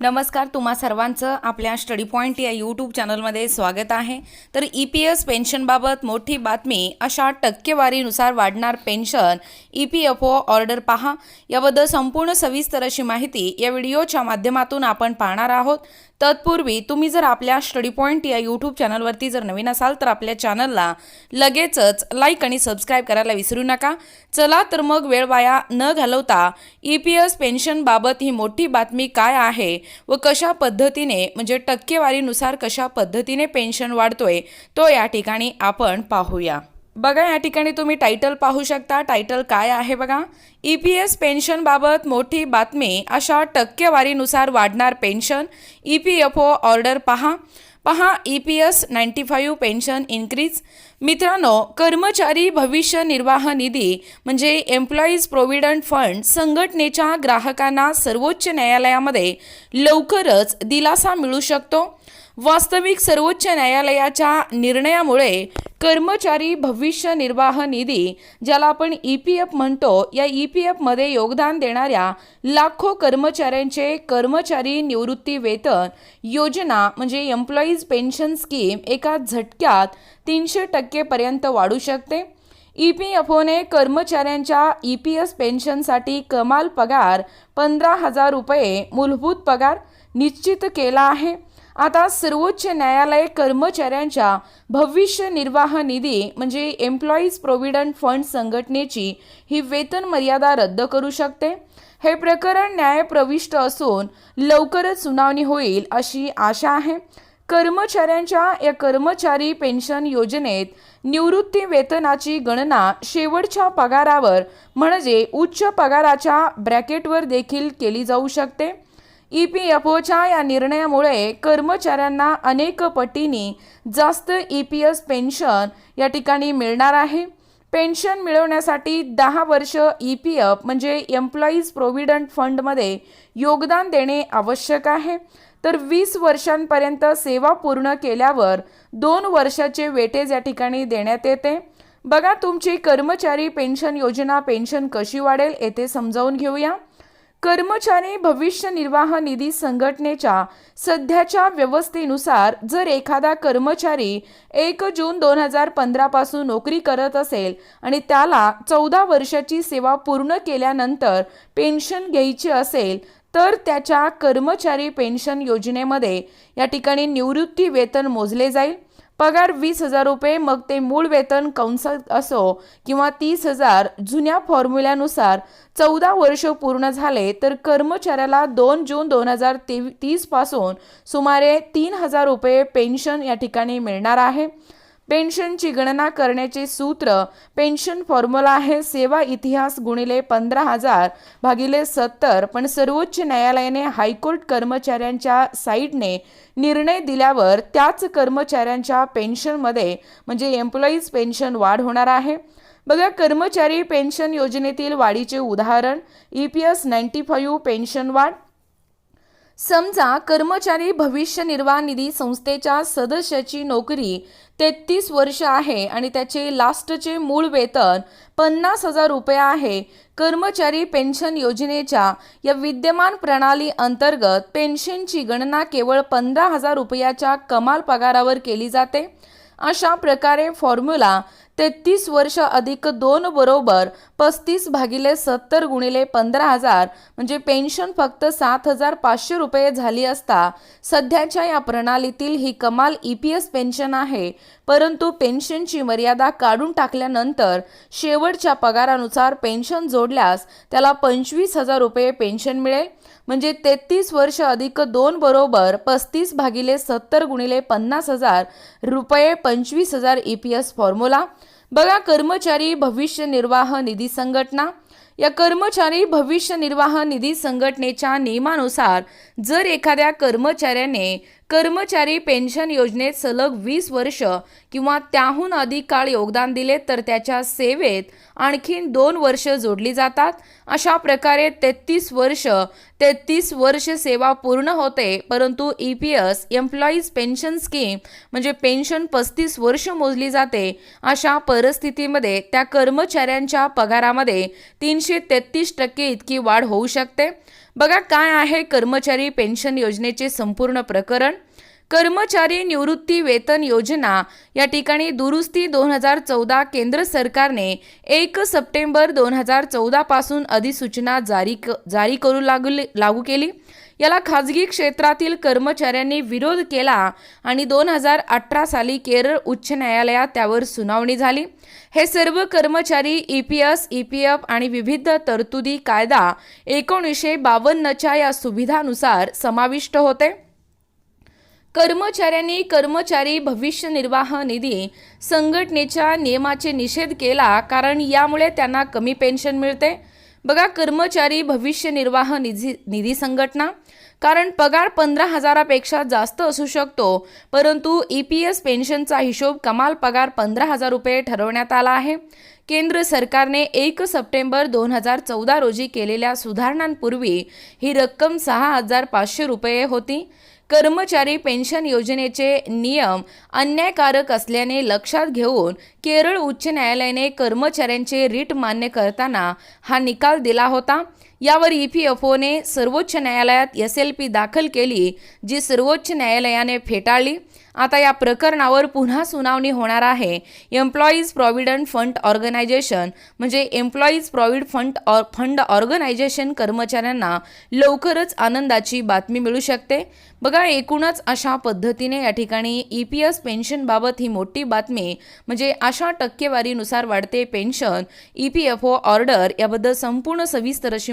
नमस्कार तुम्हा सर्वांचं आपल्या स्टडी पॉईंट या यूट्यूब चॅनलमध्ये स्वागत आहे. तर ई पी एस पेन्शनबाबत मोठी बातमी अशा टक्केवारीनुसार वाढणार pension E P F O order पहा. याबद्दल संपूर्ण सविस्तर अशी माहिती या व्हिडिओच्या माध्यमातून आपण पाहणार आहोत. तत्पूर्वी तुम्ही जर आपल्या स्टडी पॉईंट या यूट्यूब चॅनलवरती जर नवीन असाल तर आपल्या चॅनलला लगेचच लाईक आणि सबस्क्राईब करायला विसरू नका. चला तर मग वेळ वाया न घालवता ई पी एस पेन्शनबाबत ही मोठी बातमी काय आहे व कशा पद्धतीने म्हणजे टक्केवारीनुसार कशा पद्धतीने पेन्शन वाढतोय तो या ठिकाणी आपण पाहूया. बघा या ठिकाणी तुम्ही टायटल पाहू शकता. टायटल काय आहे बघा? ई पी एस पेन्शनबाबत मोठी बातमी. अशा टक्केवारीनुसार वाढणार pension E P F O order पहा. पहा E P S ninety five pension increase मित्रांनो कर्मचारी भविष्य निर्वाह निधी म्हणजे एम्प्लॉईज प्रोव्हिडंट फंड संघटनेच्या ग्राहकांना सर्वोच्च न्यायालयामध्ये लवकरच दिलासा मिळू शकतो. वास्तविक सर्वोच्च न्यायालयाच्या निर्णयामुळे कर्मचारी भविष्य निर्वाह निधी ज्याला आपण ई पी एफ म्हणतो या ई पी एफमध्ये योगदान देणाऱ्या लाखो कर्मचाऱ्यांचे कर्मचारी निवृत्ती वेतन योजना म्हणजे एम्प्लॉईज पेन्शन स्कीम एका झटक्यात तीनशे टक्केपर्यंत वाढू शकते. ई पी एफ ओने कर्मचाऱ्यांच्या ई पी एस पेन्शनसाठी कमाल पगार पंधरा हजार रुपये मूलभूत पगार निश्चित केला आहे. आता सर्वोच्च न्यायालय कर्मचाऱ्यांच्या भविष्य निर्वाह निधी म्हणजे एम्प्लॉईज प्रोव्हिडंट फंड संघटनेची ही वेतन मर्यादा रद्द करू शकते? हे प्रकरण न्यायप्रविष्ट असून लवकरच सुनावणी होईल अशी आशा आहे. कर्मचाऱ्यांच्या या कर्मचारी पेन्शन योजनेत निवृत्ती वेतनाची गणना शेवटच्या पगारावर म्हणजे उच्च पगाराच्या ब्रॅकेटवर देखील केली जाऊ शकते. ई पी एफ ओच्या या निर्णयामुळे कर्मचाऱ्यांना अनेक पटीने जास्त ई पी एस पेन्शन या ठिकाणी मिळणार आहे. पेन्शन मिळवण्यासाठी दहा वर्ष ई पी एफ म्हणजे एम्प्लॉईज प्रोव्हिडंट फंडमध्ये योगदान देणे आवश्यक आहे. तर वीस वर्षांपर्यंत सेवा पूर्ण केल्यावर दोन वर्षाचे वेटेज या ठिकाणी देण्यात येते. बघा तुमची कर्मचारी पेन्शन योजना पेन्शन कशी वाढेल येथे समजावून घेऊया. कर्मचारी भविष्य निर्वाह निधी संघटनेच्या सध्याच्या व्यवस्थेनुसार जर एखादा कर्मचारी एक जून दोन हजार पंधरापासून नोकरी करत असेल आणि त्याला चौदा वर्षाची सेवा पूर्ण केल्यानंतर पेन्शन घ्यायची असेल तर त्याच्या कर्मचारी पेन्शन योजनेमध्ये या ठिकाणी निवृत्ती वेतन मोजले जाईल. पगार वीस हजार रुपये मग ते मूळ वेतन कंसात असो किंवा तीस हजार जुन्या फॉर्म्युल्यानुसार चौदा वर्ष पूर्ण झाले तर कर्मचाऱ्याला दोन जून दोन हजार तेवी तीसपासून सुमारे तीन हजार रुपये पेन्शन या ठिकाणी मिळणार आहे. पेन्शनची गणना करण्याचे सूत्र पेन्शन फॉर्म्युला आहे सेवा इतिहास गुणिले पंधरा हजार भागिले सत्तर पण सर्वोच्च न्यायालयाने हायकोर्ट कर्मचाऱ्यांच्या साईडने निर्णय दिल्यावर त्याच कर्मचाऱ्यांच्या पेन्शनमध्ये म्हणजे एम्प्लॉईज पेन्शन वाढ होणार आहे. बघा कर्मचारी पेन्शन योजनेतील वाढीचे उदाहरण E P S ninety five pension वाढ समजा कर्मचारी भविष्य निर्वाह निधी संस्थेच्या सदस्याची नोकरी तेहतीस वर्ष आहे आणि त्याचे लास्टचे मूळ वेतन पन्नास हजार रुपये आहे कर्मचारी पेन्शन योजनेच्या या विद्यमान प्रणाली अंतर्गत पेन्शनची गणना केवळ पंधरा हजार रुपयाच्या कमाल पगारावर केली जाते. अशा प्रकारे फॉर्म्युला तेहतीस वर्ष अधिक दोन बरोबर पस्तीस भागिले सत्तर गुणिले पंधरा हजार म्हणजे पेन्शन फक्त सात हजार पाचशे रुपये झाली असता सध्याच्या या प्रणालीतील ही कमाल ई पी एस पेन्शन आहे. परंतु पेन्शनची मर्यादा काढून टाकल्यानंतर शेवटच्या पगारानुसार पेन्शन जोडल्यास त्याला पंचवीस हजार रुपये पेन्शन मिळेल. म्हणजे तेहतीस वर्ष अधिक दोन बरोबर पस्तीस भागिले सत्तर गुणिले पन्नास हजार रुपये पंचवीस हजार ई पी एस फॉर्म्युला बघा कर्मचारी भविष्य निर्वाह निधी संघटना. या कर्मचारी भविष्य निर्वाह निधी संघटनेच्या नियमानुसार जर एखाद्या कर्मचाऱ्याने कर्मचारी पेन्शन योजनेत सलग वीस वर्ष किंवा त्याहून अधिक काळ योगदान दिले तर त्याच्या सेवेत आणखीन दोन वर्ष जोडली जातात. अशा प्रकारे तेहतीस वर्ष तेहतीस वर्ष सेवा पूर्ण होते परंतु E P S employees pension scheme म्हणजे पेन्शन पस्तीस वर्ष मोजली जाते अशा परिस्थितीमध्ये त्या कर्मचाऱ्यांच्या पगारामध्ये तीनशे तेहतीस टक्के इतकी वाढ होऊ शकते. बघा काय आहे कर्मचारी पेन्शन योजनेचे संपूर्ण प्रकरण. कर्मचारी निवृत्ती वेतन योजना. या ठिकाणी दुरुस्ती दोन हजार चौदा केंद्र सरकारने एक सप्टेंबर दोन हजार चौदापासून अधिसूचना जारी क जारी करू लागू लागू केली. याला खाजगी क्षेत्रातील कर्मचाऱ्यांनी विरोध केला आणि दोन हजार अठरा साली केरळ उच्च न्यायालयात त्यावर सुनावणी झाली. हे सर्व कर्मचारी E P S E P F आणि विविध तरतुदी कायदा एकोणीसशे बावन्नच्या या सुविधानुसार समाविष्ट होते. कर्मचाऱ्यांनी कर्मचारी भविष्य निर्वाह निधी संघटनेच्या नियमाचे निषेध केला कारण यामुळे त्यांना कमी पेन्शन मिळते. बघा कर्मचारी भविष्य निर्वाह निधी निधी संघटना. कारण पगार पंधरा हजारापेक्षा जास्त असू शकतो परंतु ई पी एस पेन्शनचा हिशोब कमाल पगार पंधरा हजार रुपये ठरवण्यात आला आहे. केंद्र सरकारने एक सप्टेंबर दोन हजार चौदा रोजी केलेल्या सुधारणांपूर्वी ही रक्कम सहा हजार पाचशे रुपये होती. कर्मचारी पेन्शन योजनेचे नियम अन्यायकारक असल्याने लक्षात घेऊन केरळ उच्च न्यायालयाने कर्मचाऱ्यांचे रीट मान्य करताना हा निकाल दिला होता. यावर ई पी एफ ओने सर्वोच्च न्यायालयात एस एल पी दाखल केली जी सर्वोच्च न्यायालयाने फेटाळली. आता या प्रकरणावर पुन्हा सुनावणी होणार आहे. एम्प्लॉईज प्रॉव्हिडंट फंड ऑर्गनायझेशन म्हणजे employees provident fund or fund organisation कर्मचाऱ्यांना लवकरच आनंदाची बातमी मिळू शकते. बघा एकूणच अशा पद्धतीने या ठिकाणी ई पी एस पेन्शनबाबत ही मोठी बातमी म्हणजे अशा टक्केवारीनुसार वाढते pension E P F O order याबद्दल संपूर्ण सविस्तर अशी